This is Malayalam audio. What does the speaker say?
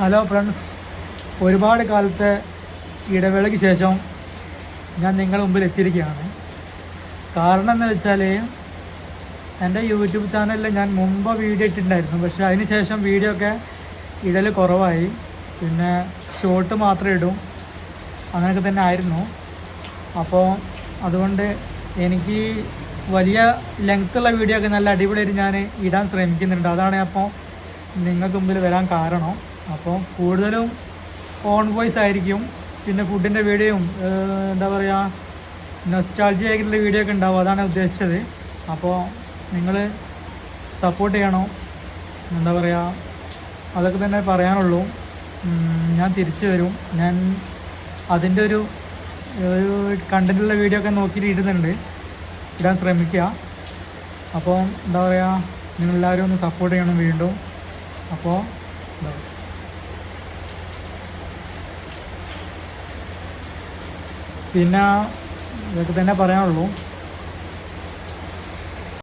ഹലോ ഫ്രണ്ട്സ് ഒരുപാട് കാലത്തെ ഇടവേളയ്ക്ക് ശേഷം ഞാൻ നിങ്ങളുടെ മുമ്പിൽ എത്തിയിരിക്കുകയാണ്. കാരണം എന്ന് വെച്ചാൽ എന്റെ യൂട്യൂബ് ചാനലിൽ ഞാൻ മുമ്പ് വീഡിയോ ഇട്ടിട്ടുണ്ടായിരുന്നു. പക്ഷേ അതിന് ശേഷം വീഡിയോ ഒക്കെ ഇടൽ കുറവായി. പിന്നെ ഷോർട്ട് മാത്രമേ ഇടും. അങ്ങനെയൊക്കെ തന്നെ ആയിരുന്നു. അപ്പോൾ അതുകൊണ്ട് എനിക്ക് വലിയ ലെങ്ത്തുള്ള വീഡിയോ ഒക്കെ നല്ല അടിപൊളിയായിട്ട് ഞാൻ ഇടാൻ ശ്രമിക്കുന്നുണ്ട്. അതാണ് അപ്പോൾ നിങ്ങൾക്ക് മുമ്പിൽ വരാൻ കാരണം. അപ്പോൾ കൂടുതലും ഓൺ വോയിസ് ആയിരിക്കും. പിന്നെ ഫുഡിന്റെ വീഡിയോയും എന്താ പറയുക നെസ്റ്റാൾജി ആയിട്ടുള്ള വീഡിയോ ഒക്കെ ഉണ്ടാവും. അതാണ് ഉദ്ദേശിച്ചത്. അപ്പോൾ നിങ്ങൾ സപ്പോർട്ട് ചെയ്യണോ. എന്താ പറയുക അതൊക്കെ തന്നെ പറയാനുള്ളൂ. ഞാൻ തിരിച്ചു വരും. ഞാൻ അതിന്റെ ഒരു ഒരു കണ്ടന്റുള്ള വീഡിയോ ഒക്കെ നോക്കിയിട്ട് ഇടുന്നുണ്ട്. ഇടാൻ ശ്രമിക്കുക. അപ്പോൾ എന്താ പറയുക നിങ്ങളെല്ലാവരും ഒന്ന് സപ്പോർട്ട് ചെയ്യണം വീണ്ടും. അപ്പോൾ എന്താ പറയുക പിന്നെ ഇതൊക്കെ തന്നെ പറയാനുള്ളൂ.